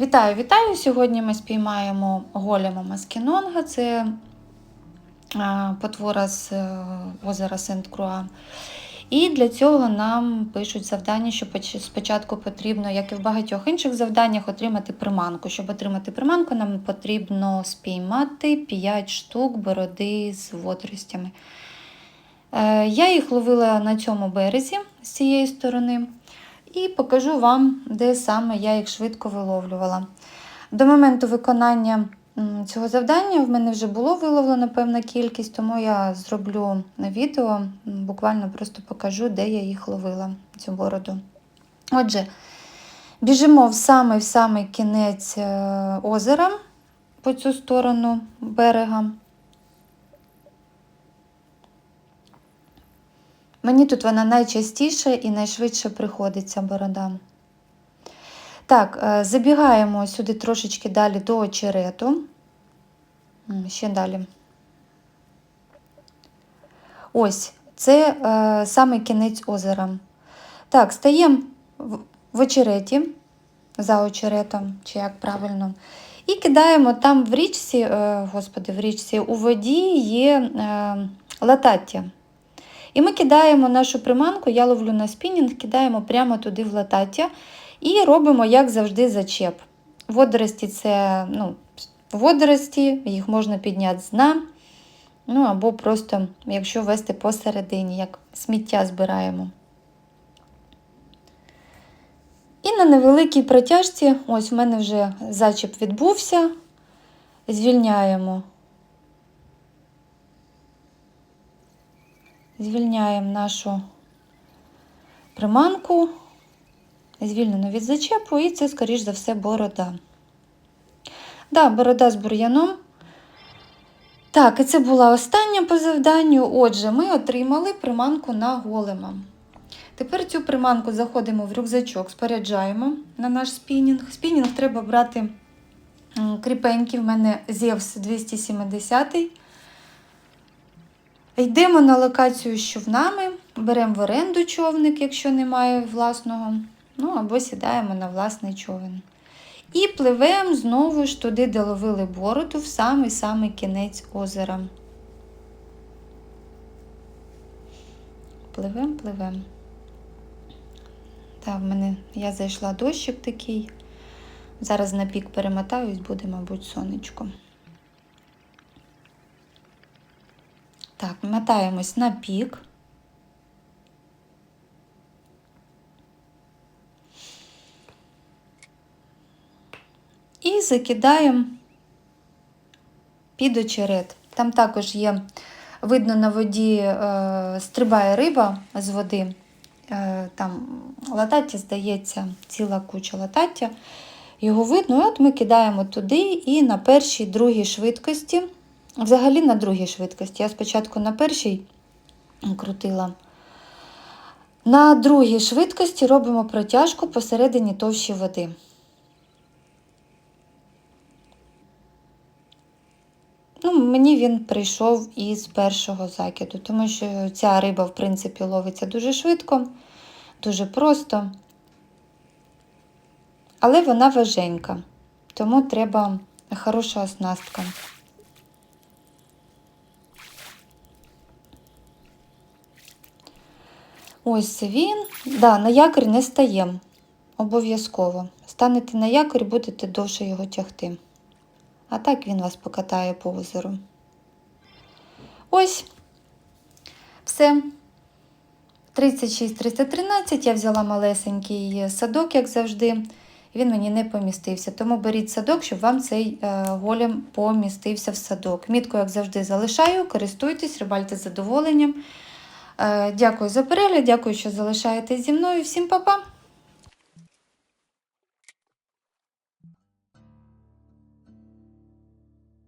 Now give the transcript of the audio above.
Вітаю, вітаю! Сьогодні ми спіймаємо голема маскінонга. Це е, потвора з е, озера Сент-Круа. І для цього нам пишуть завдання, що спочатку потрібно, як і в багатьох інших завданнях, отримати приманку. Щоб отримати приманку, нам потрібно спіймати 5 штук бороди з водоростями. Е, Я їх ловила на цьому березі з цієї сторони. І покажу вам, де саме я їх швидко виловлювала. До моменту виконання цього завдання в мене вже було виловлено певна кількість, тому я зроблю відео, буквально просто покажу, де я їх ловила, цю бороду. Отже, біжимо в самий в самий кінець е, озера по цю сторону берега. Мені тут вона найчастіше і найшвидше приходиться борода. Так, е, забігаємо сюди трошечки далі до очерету. Ще далі. Ось, це е, саме кінець озера. Так, стаємо в, очереті, за очеретом, чи як правильно. І кидаємо там в річці, е, господи, в річці у воді є е, латаття. І ми кидаємо нашу приманку, я ловлю на спінінг, кидаємо прямо туди в латаття і робимо, як завжди, зачеп. Водорості це ну, водорості, їх можна підняти з дна. Ну або просто, якщо вести посередині, як сміття збираємо. І на невеликій протяжці, ось в мене вже зачеп відбувся, звільняємо. Звільняємо нашу приманку, звільнену від зачепу, і це, скоріш за все, борода. Да, борода з бур'яном. Так, і це була остання по завданню. Отже, ми отримали приманку на голема. Тепер цю приманку заходимо в рюкзачок, споряджаємо на наш спінінг. Спінінг треба брати кріпенький, в мене Зевс 270. Йдемо на локацію з човнами, беремо в оренду човник, якщо немає власного, ну або сідаємо на власний човен. І пливемо знову ж туди, де ловили бороду, в самий-самий кінець озера. Пливемо, пливемо. Так, в мене я зайшла дощик такий. Зараз на пік перемотаюсь, буде, мабуть, сонечко. Так, мотаємось на пік. І закидаємо під очерет. Там також є, видно на воді, е, стрибає риба з води. Е, там латаття, здається, ціла куча латаття. Його видно, от ми кидаємо туди і на першій, другій швидкості. Взагалі на другій швидкості. Я спочатку на першій крутила. На другій швидкості робимо протяжку посередині товщі води. Ну, мені він прийшов із першого закиду, тому що ця риба, в принципі, ловиться дуже швидко, дуже просто. Але вона важенька, тому треба хороша оснастка. Ось він. Да, на якорь не стаємо. Обов'язково. Станете на якорь, будете довше його тягти. А так він вас покатає по озеру. Ось. Все. 36-313 я взяла малесенький садок, як завжди. Він мені не помістився. Тому беріть садок, щоб вам цей е, голем помістився в садок. Мітку, як завжди, залишаю, користуйтесь, рибальте з задоволенням. Е, дякую за перегляд, дякую, що залишаєтесь зі мною. Всім па-па!